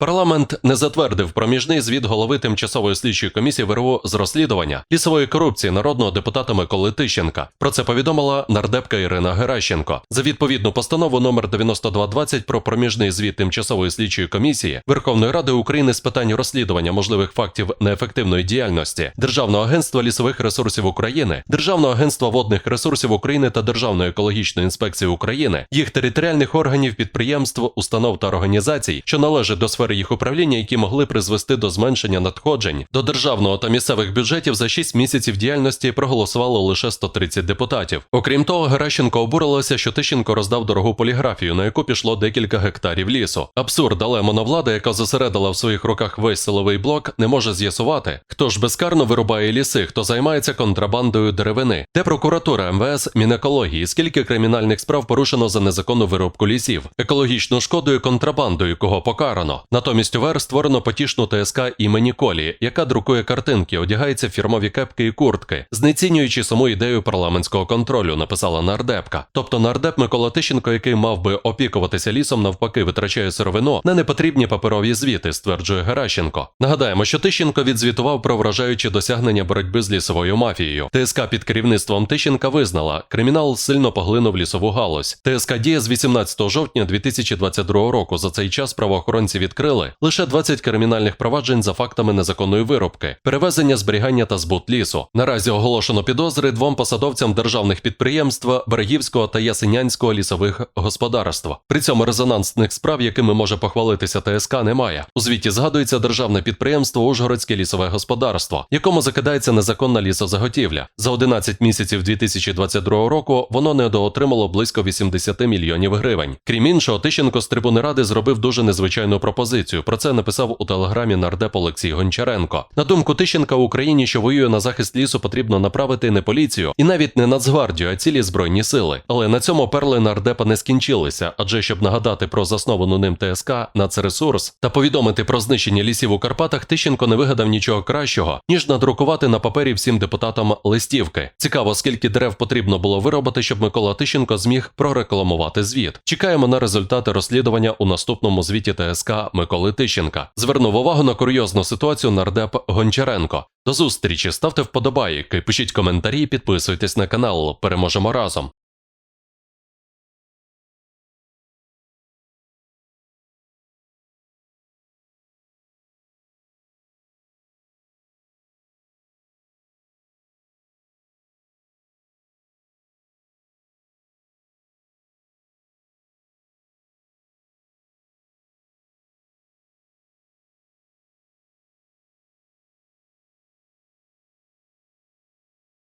Парламент не затвердив проміжний звіт голови тимчасової слідчої комісії ВРУ з розслідування лісової корупції народного депутата Миколи Тищенка. Про це повідомила нардепка Ірина Геращенко. За відповідну постанову номер 9220 про проміжний звіт тимчасової слідчої комісії Верховної Ради України з питань розслідування можливих фактів неефективної діяльності Державного агентства лісових ресурсів України, Державного агентства водних ресурсів України та Державної екологічної інспекції України, їх територіальних органів, підприємств, установ та організацій, що належать до сфери їх управління, які могли призвести до зменшення надходжень до державного та місцевих бюджетів за 6 місяців діяльності проголосувало лише 130 депутатів. Окрім того, Геращенко обурилася, що Тищенко роздав дорогу поліграфію, на яку пішло декілька гектарів лісу. Абсурд, але моновлада, яка зосередила в своїх руках весь силовий блок, не може з'ясувати, хто ж безкарно вирубає ліси, хто займається контрабандою деревини, де прокуратура МВС, Мінекології, скільки кримінальних справ порушено за незаконну вирубку лісів, екологічну шкоду і контрабандою, кого покарано. Натомість УВР створено потішну ТСК імені Колі, яка друкує картинки, одягається в фірмові кепки і куртки, знецінюючи саму ідею парламентського контролю, написала нардепка. Тобто нардеп Микола Тищенко, який мав би опікуватися лісом, навпаки, витрачає сировину на непотрібні паперові звіти, стверджує Геращенко. Нагадаємо, що Тищенко відзвітував про вражаючі досягнення боротьби з лісовою мафією. ТСК під керівництвом Тищенка визнала, кримінал сильно поглинув лісову галузь. ТСК діє з 18 жовтня 2022 року. За цей час правоохоронці відкрили лише 20 кримінальних проваджень за фактами незаконної вирубки, перевезення, зберігання та збут лісу. Наразі оголошено підозри двом посадовцям державних підприємств Берегівського та Ясенянського лісових господарств. При цьому резонансних справ, якими може похвалитися ТСК, немає. У звіті згадується державне підприємство Ужгородське лісове господарство, якому закидається незаконна лісозаготівля. За 11 місяців 2022 року воно недоотримало близько 80 мільйонів гривень. Крім іншого, Тищенко з трибуни ради зробив дуже незвичайну пропозицію. Про це написав у телеграмі нардеп Олексій Гончаренко. На думку Тищенка, Україні, що воює на захист лісу, потрібно направити не поліцію і навіть не Нацгвардію, а цілі збройні сили. Але на цьому перли нардепа не скінчилися, адже щоб нагадати про засновану ним ТСК «Нацресурс» та повідомити про знищення лісів у Карпатах, Тищенко не вигадав нічого кращого, ніж надрукувати на папері всім депутатам листівки. Цікаво, скільки дерев потрібно було виробити, щоб Микола Тищенко зміг прорекламувати звіт. Чекаємо на результати розслідування у наступному звіті ТСК Миколи Тищенка. Звернув увагу на курйозну ситуацію нардеп Гончаренко. До зустрічі, ставте вподобайки, пишіть коментарі, підписуйтесь на канал. Переможемо разом.